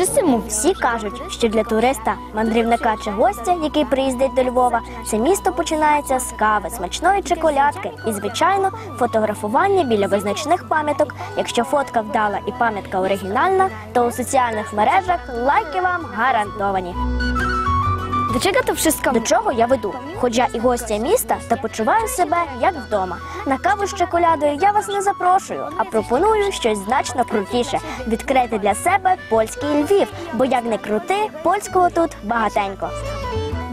Mu всі кажуть, що для туриста, мандрівника чи гостя, який приїздить до Львова, це місто починається з кави, смачної чоколядки і, звичайно, фотографування біля визначних пам'яток. Якщо фотка вдала і пам'ятка оригінальна, то у соціальних мережах лайки вам гарантовані. Do czego to wszystko? До чого я веду? Хоч я і гостя міста та почуваю себе як вдома. На каву з чоколядою я вас не запрошую, а пропоную щось значно крутіше відкрити для себе польський Львів, бо як не крути, польського тут багатенько.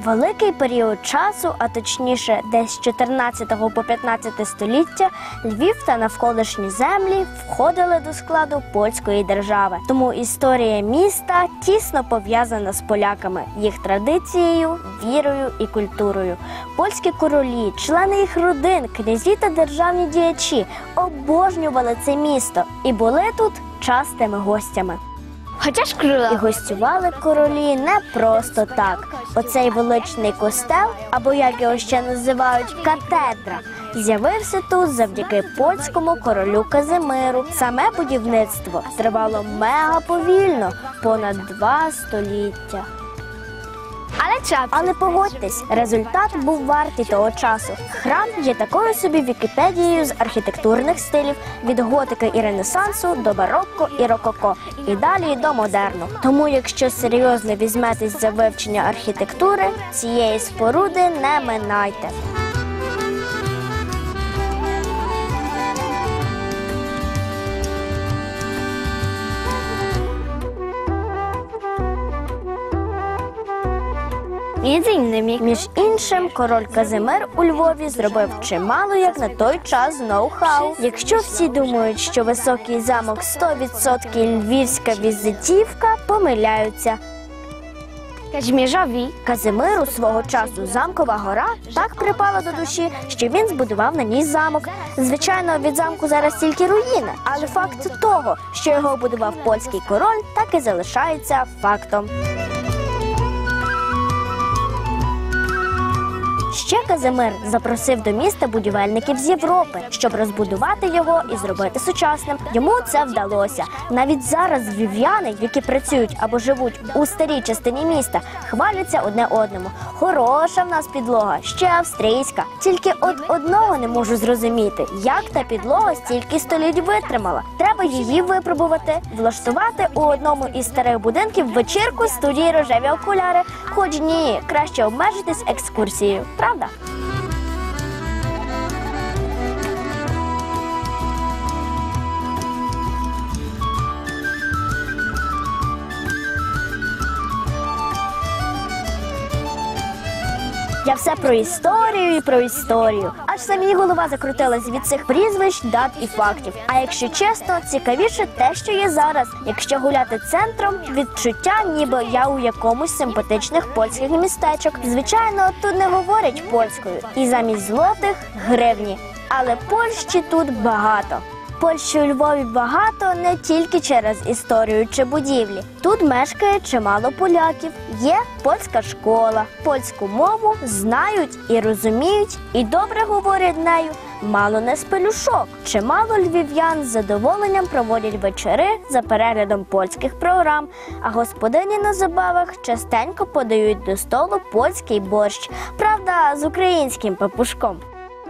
Великий період часу, а точніше, десь з 14 по 15 століття, Львів та навколишні землі входили до складу польської держави. Тому історія міста тісно пов'язана з поляками, їх традицією, вірою і культурою. Польські королі, члени їх родин, князі та державні діячі обожнювали це місто і були тут частими гостями. Chociaż І гостювали королі не просто так. Оцей величний костел, або як його ще називають, катедра, з'явився тут завдяки польському королю Казимиру. Саме будівництво тривало мега повільно, понад два століття. Ale trzeba. Але погодьтесь, результат був вартий того часу. Храм є такою собі Вікіпедією з архітектурних стилів від готики і ренесансу до барокко і рококо, і далі до модерну. Тому, якщо серйозно візьметесь за вивчення архітектури, цієї споруди не минайте. Między innymi. Між іншим, король Казимир у Львові зробив чимало як на той час ноу-хау. Якщо всі думають, що високий замок 100% львівська візитівка, помиляються. Kazimierzowi Казимиру свого часу замкова гора так припала до душі, що він збудував на ній замок. Звичайно, від замку зараз тільки руїни, але факт того, що його будував польський король, так і залишається фактом. Ще Казимир запросив до міста будівельників з Європи, щоб розбудувати його і зробити сучасним. Йому це вдалося. Навіть зараз львів'яни, які працюють або живуть у старій частині міста, хваляться одне одному. Хороша в нас підлога, ще австрійська. Тільки от одного не можу зрозуміти, як та підлога стільки століть витримала. Треба її випробувати, влаштувати у одному із старих будинків вечірку студії рожеві окуляри. Хоч ні, краще обмежитись екскурсією, правда? Я все про історію і про історію. Аж самій голова закрутилась від цих прізвищ, дат і фактів. А якщо чесно, цікавіше те, що є зараз. Якщо гуляти центром, відчуття, ніби я у якомусь симпатичних польських містечок. Звичайно, тут не говорять польською, і замість злотих гривні. Але Польщі тут багато. Польщі у Львові багато не тільки через історію чи будівлі. Тут мешкає чимало поляків. Є польська школа, польську мову знають і розуміють, і добре говорять нею. Мало не з пелюшок. Чимало львів'ян з задоволенням проводять вечори за переглядом польських програм, а господині на забавах частенько подають до столу польський борщ, правда, з українським папушком.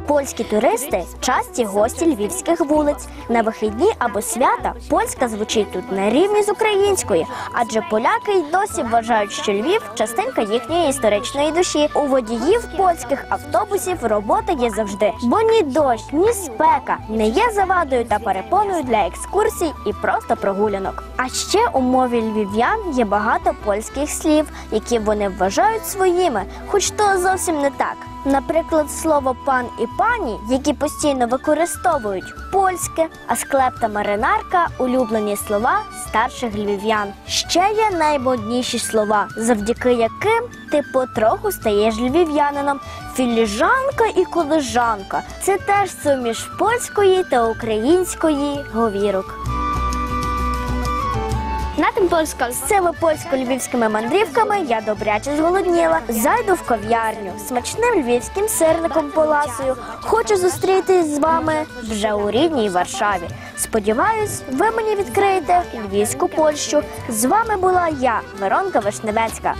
Польські туристи часті гості львівських вулиць. На вихідні або свята польська звучить тут на рівні з українською, адже поляки й досі вважають, що Львів частинка їхньої історичної душі. У водіїв польських автобусів робота є завжди, бо ні дощ, ні спека не є завадою та перепоною для екскурсій і просто прогулянок. А ще у мові львів'ян є багато польських слів, які вони вважають своїми, хоч то зовсім не так. Наприклад, слово пан і пані, які постійно використовують польське, а склеп та маринарка улюблені слова старших львів'ян. Ще є наймодніші слова, завдяки яким ти потроху стаєш львів'янином. Філіжанка і колежанка це теж суміш польської та української говірок. Тим польську. З цими польсько-львівськими мандрівками я добряче зголодніла. Зайду в кав'ярню, смачним львівським сирником поласую. Хочу зустрітись з вами вже у рідній Варшаві. Сподіваюсь, ви мені відкриєте львівську Польщу. З вами була я, Веронка Вишневецька.